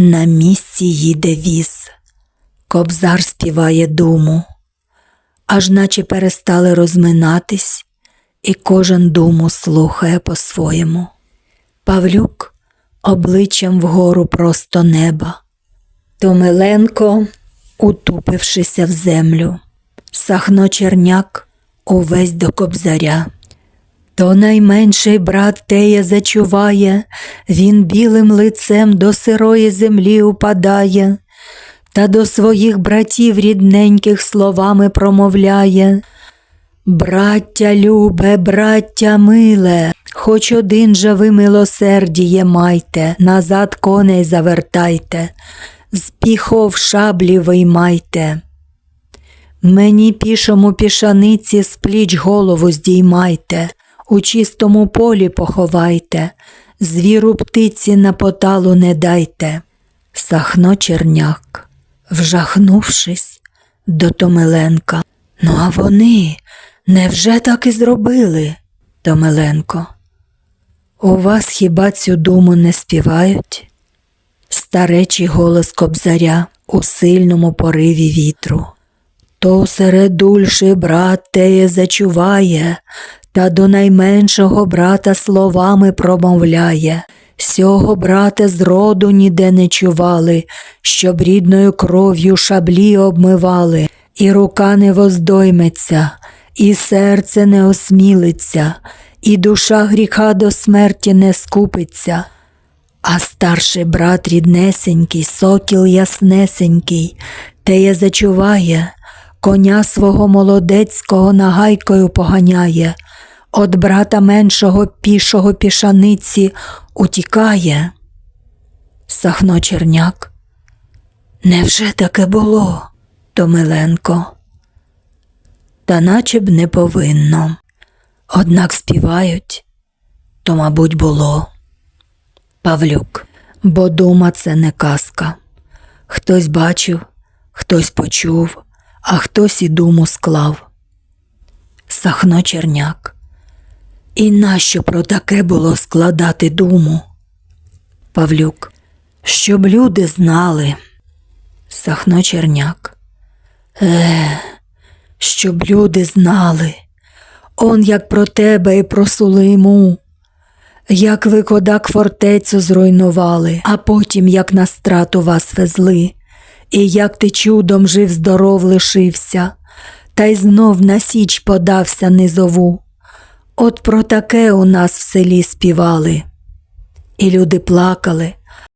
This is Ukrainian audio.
На місці їде віз, кобзар співає думу, аж наче перестали розминатись, і кожен думу слухає по-своєму. Павлюк обличчям вгору просто неба, Томиленко, утупившися в землю, Сахно Черняк увесь до кобзаря. То найменший брат теє зачуває, він білим лицем до сирої землі упадає, та до своїх братів рідненьких словами промовляє. Браття любе, браття миле, хоч один же ви милосердіє майте, назад коней завертайте, з піхов шаблі виймайте. Мені пішому пішаниці з пліч голову здіймайте, у чистому полі поховайте, звіру птиці на поталу не дайте. Сахно черняк, вжахнувшись до Томиленка. Ну, а вони невже так і зробили, Томиленко? У вас хіба цю думу не співають? Старечий голос кобзаря у сильному пориві вітру. То серед дульший брат теє зачуває, та до найменшого брата словами промовляє. Сього брата зроду ніде не чували, щоб рідною кров'ю шаблі обмивали, і рука не воздойметься, і серце не осмілиться, і душа гріха до смерті не скупиться. А старший брат ріднесенький, сокіл яснесенький, теє зачуває, коня свого молодецького нагайкою поганяє, от брата меншого пішого пішаниці утікає. Сахно Черняк. Невже таке було, Томиленко? Та наче б не повинно. Однак співають, то, мабуть, було. Павлюк, бо дума це не казка. Хтось бачив, хтось почув, а хтось і думу склав. Сахно Черняк. І нащо про таке було складати думу? Павлюк. Щоб люди знали. Сахно Черняк. Е, щоб люди знали. Он як про тебе і про Сулейму. Як ви кодак фортецю зруйнували, а потім як на страту вас везли, і як ти чудом жив здоров лишився, та й знов на січ подався низову. От про таке у нас в селі співали. І люди плакали,